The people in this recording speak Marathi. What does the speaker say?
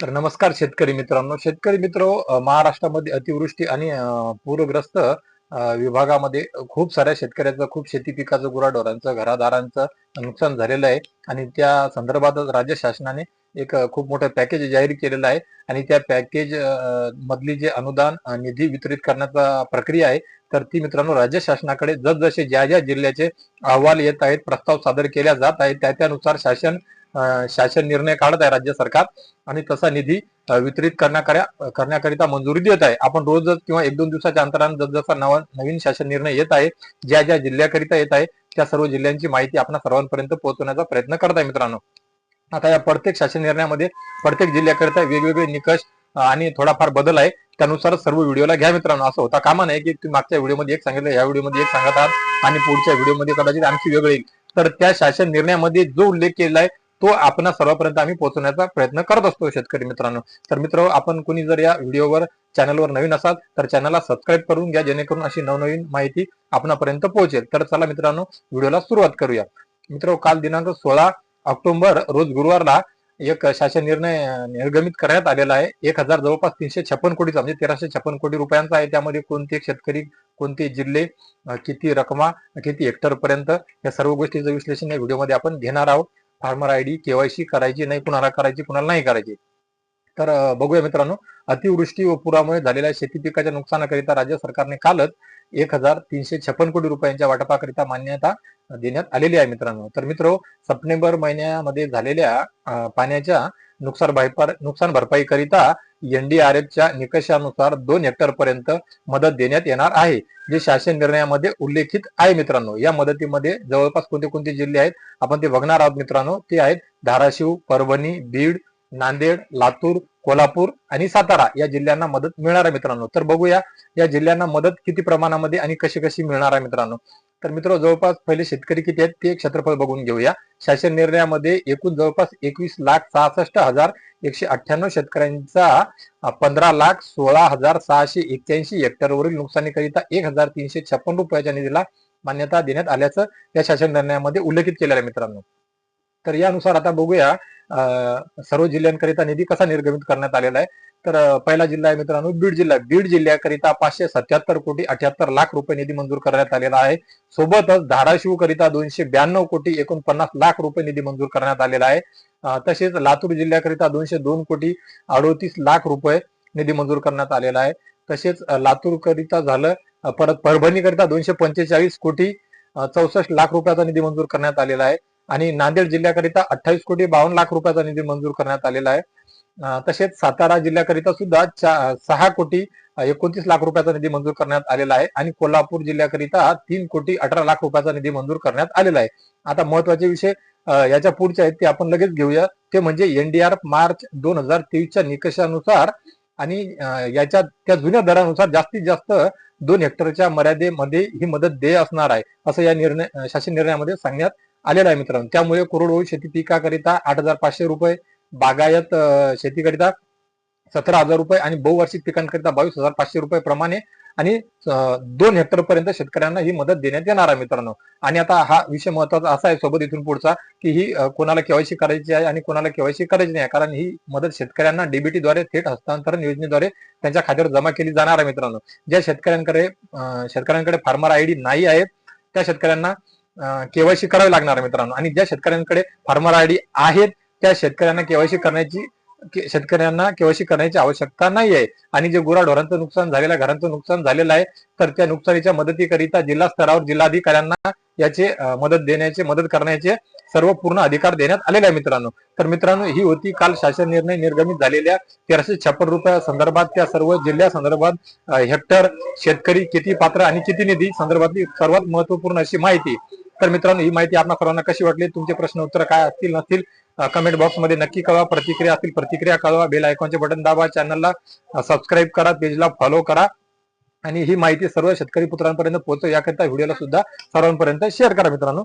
तर नमस्कार शेतकरी मित्रांनो. शेतकरी मित्र महाराष्ट्रामध्ये अतिवृष्टी आणि पूरग्रस्त विभागामध्ये खूप साऱ्या शेतकऱ्याचं खूप शेती पिकाचं गुराढोरांचं घरादारांचं नुकसान झालेलं आहे. आणि त्या संदर्भातच राज्य शासनाने एक खूप मोठं पॅकेज जाहीर केलेलं आहे. आणि त्या पॅकेज मधली जे अनुदान निधी वितरित करण्याचा प्रक्रिया आहे तर ती मित्रांनो राज्य शासनाकडे जसजसे ज्या ज्या जिल्ह्याचे अहवाल येत आहेत प्रस्ताव सादर केल्या जात आहेत त्या त्यानुसार शासन शासन निर्णय काढत आहे राज्य सरकार आणि तसा निधी वितरित करण्याकऱ्या करण्याकरिता मंजुरी देत आहे. आपण रोजच किंवा एक दोन दिवसाच्या अंतराने जसजसा नवा नवीन शासन निर्णय येत आहे ज्या ज्या जिल्ह्याकरिता येत आहे त्या सर्व जिल्ह्यांची माहिती आपण सर्वांपर्यंत पोहोचवण्याचा प्रयत्न करत आहे मित्रांनो. आता या प्रत्येक शासन निर्णयामध्ये प्रत्येक जिल्ह्याकरिता वेगवेगळे निकष आणि थोडाफार बदल आहे. त्यानुसार सर्व व्हिडिओला घ्या मित्रांनो. असं होता कामा नाही की तुम्ही मागच्या व्हिडिओमध्ये एक सांगितलं या व्हिडिओमध्ये एक सांगत आहात आणि पुढच्या व्हिडिओमध्ये कदाचित आणखी वेगळे येईल. तर त्या शासन निर्णयामध्ये जो उल्लेख केला आहे तो आपण सर्वपर्यंत आम्ही पोहोचवण्याचा प्रयत्न करत असतो शेतकरी मित्रांनो. तर मित्र आपण कोणी जर या व्हिडिओवर चॅनलवर नवीन असाल तर चॅनलला सबस्क्राईब करून घ्या जेणेकरून अशी नवनवीन माहिती आपणापर्यंत पोहोचेल. तर चला मित्रांनो व्हिडिओला सुरुवात करूया. मित्र काल दिनांक सोळा ऑक्टोबर रोज गुरुवारला एक शासन निर्णय निर्गमित करण्यात आलेला आहे. एक हजार जवळपास तीनशे छप्पन कोटीचा म्हणजे तेराशे छप्पन कोटी रुपयांचा आहे. त्यामध्ये कोणते शेतकरी कोणते जिल्हे किती रकमा किती हेक्टर पर्यंत या सर्व गोष्टीचं विश्लेषण या व्हिडिओमध्ये आपण घेणार आहोत. फार्मर आय डी केवायसी करायची नाही कुणाला करायची कुणाला नाही करायची. तर बघूया मित्रांनो अतिवृष्टी व पुरामुळे झालेल्या शेती पिकाच्या नुकसानाकरिता राज्य सरकारने कालच एक हजार तीनशे छप्पन कोटी रुपयांच्या वाटपाकरिता मान्यता देण्यात आलेली आहे मित्रांनो. तर मित्र सप्टेंबर महिन्यामध्ये झालेल्या पाण्याच्या नुकसान भरपाई नुकसान भरपाई करिता एनडीआरएफच्या निकषानुसार दोन हेक्टर पर्यंत मदत देण्यात येणार आहे जे शासन निर्णयामध्ये उल्लेखित आहे मित्रांनो. या मदतीमध्ये जवळपास कोणते कोणते जिल्हे आहेत आपण ते बघणार आहोत मित्रांनो. ते आहेत धाराशिव परभणी बीड नांदेड लातूर कोल्हापूर आणि सातारा या जिल्ह्यांना मदत मिळणार आहे मित्रांनो. तर बघूया या जिल्ह्यांना मदत किती प्रमाणामध्ये आणि कशी कशी मिळणार आहे मित्रांनो. तर मित्र जवळपास पहिले शेतकरी किती आहेत ते क्षेत्रफळ बघून घेऊया. शासन निर्णयामध्ये एकूण जवळपास एकवीस लाख सहासष्ट हजार एकशे अठ्ठ्याण्णव शेतकऱ्यांचा पंधरा लाख सोळा हजार सहाशे एक्क्याऐंशी हेक्टरवरील नुकसानीकरिता एक हजार तीनशे छप्पन रुपयाच्या निधीला मान्यता देण्यात आल्याचं या शासन निर्णयामध्ये उल्लेखित केलेलं आहे मित्रांनो. तर यानुसार आता बघूया सर्व जिल्ह्यांकरिता निधी कसा निर्गमित करण्यात आलेला आहे? तर पहिला जिल्हा आहे मित्रांनो बीड जिल्हा. बीड जिल्ह्याकरिता पाचशे सत्याहत्तर कोटी अठ्याहत्तर लाख रुपये निधी मंजूर करण्यात आलेला आहे. सोबतच धाराशिव करिता दोनशे ब्याण्णव कोटी एकोणपन्नास लाख रुपये निधी मंजूर करण्यात आलेला आहे. तसेच लातूर जिल्ह्याकरिता दोनशे दोन कोटी अडोतीस लाख रुपये निधी मंजूर करण्यात आलेला आहे. तसेच लातूरकरिता लातूर करिता झालं परत परभणी करिता दोनशे पंचेचाळीस कोटी चौसष्ट लाख रुपयाचा निधी मंजूर करण्यात आलेला आहे. आणि नांदेड जिल्ह्याकरिता अठ्ठावीस कोटी बावन्न लाख रुपयाचा निधी मंजूर करण्यात आलेला आहे. तसेच सातारा जिल्ह्याकरिता सुद्धा सहा कोटी एकोणतीस लाख रुपयाचा निधी मंजूर करण्यात आलेला आहे आणि कोल्हापूर जिल्ह्याकरिता तीन कोटी अठरा लाख रुपयाचा निधी मंजूर करण्यात आलेला आहे. आता महत्त्वाचे विषय याच्या पुढचे आहेत ते आपण लगेच घेऊया. ते म्हणजे एनडीआर मार्च दोन हजार तेवीसच्या निकषानुसार आणि याच्या त्या जुन्या दरानुसार जास्तीत जास्त दोन हेक्टरच्या मर्यादेमध्ये ही मदत देय असणार आहे असं या निर्णय शासन निर्णयामध्ये सांगण्यात आलेला आहे मित्रांनो. त्यामुळे कोरडवाहू शेती पिकाकरिता आठ हजार पाचशे रुपये बागायत शेतीकरिता सतरा हजार रुपये आणि बहुवार्षिक पिकांकरिता बावीस हजार पाचशे रुपये प्रमाणे आणि दोन हेक्टर पर्यंत शेतकऱ्यांना ही मदत देण्यात येणार आहे मित्रांनो. आणि आता हा विषय महत्त्वाचा असा आहे सोबत इथून पुढचा की ही कोणाला केवायसी करायची आहे आणि कोणाला केवायसी करायची नाही. कारण ही मदत शेतकऱ्यांना डीबीटीद्वारे थेट हस्तांतरण योजनेद्वारे त्यांच्या खात्यावर जमा केली जाणार आहे मित्रांनो. ज्या शेतकऱ्यांकडे शेतकऱ्यांकडे फार्मर आयडी नाही आहे त्या शेतकऱ्यांना केवायसी करावी लागणार आहे मित्रांनो. आणि ज्या शेतकऱ्यांकडे फार्मर आयडी आहेत त्या शेतकऱ्यांना केवायसी करण्याची के- शेतकऱ्यांना केवायसी करण्याची आवश्यकता नाही आहे आणि जे गुराढोरांचं नुकसान झालेलं आहे घरांचं नुकसान झालेलं आहे तर त्या नुकसानीच्या मदतीकरिता जिल्हा स्तरावर जिल्हाधिकाऱ्यांना याचे मदत देण्याचे मदत करण्याचे सर्व पूर्ण अधिकार देण्यात आलेले आहे मित्रांनो. तर मित्रांनो ही होती काल शासन निर्णय निर्गमित झालेल्या तेराशे छप्पन रुपया संदर्भात त्या सर्व जिल्ह्या संदर्भात हेक्टर शेतकरी किती पात्र आणि किती निधी संदर्भातली सर्वात महत्त्वपूर्ण अशी माहिती. तर मित्रांनो ही माहिती आपल्या सर्वांना कशी वाटली? तुमचे प्रश्न उत्तर काय असतील नसतील कमेंट बॉक्समध्ये नक्की कळवा. प्रतिक्रिया असतील प्रतिक्रिया कळवा. बेल आयकॉनचे बटन दाबा. चॅनलला सबस्क्राईब करा. पेजला फॉलो करा. आणि ही माहिती सर्व शेतकरी पुत्रांपर्यंत पोहोचव याकरिता व्हिडिओला सुद्धा सर्वांपर्यंत शेअर करा मित्रांनो.